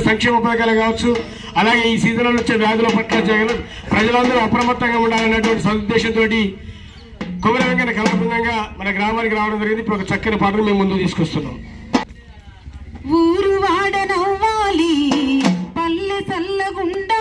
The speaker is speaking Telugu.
సంక్షేమ పథకాలు కావచ్చు అలాగే ఈ సీజన్లో వచ్చే వ్యాధుల పట్ల ప్రజలందరూ అప్రమత్తంగా ఉండాలన్నటువంటి సదుద్దేశంతో కుమర వెంకన్న మన గ్రామానికి రావడం జరిగింది. ఇప్పుడు ఒక చక్కని పాటను మేము ముందు తీసుకొస్తున్నాం. ఊరు వాడనవ్వాలి పల్లె చల్లగుండా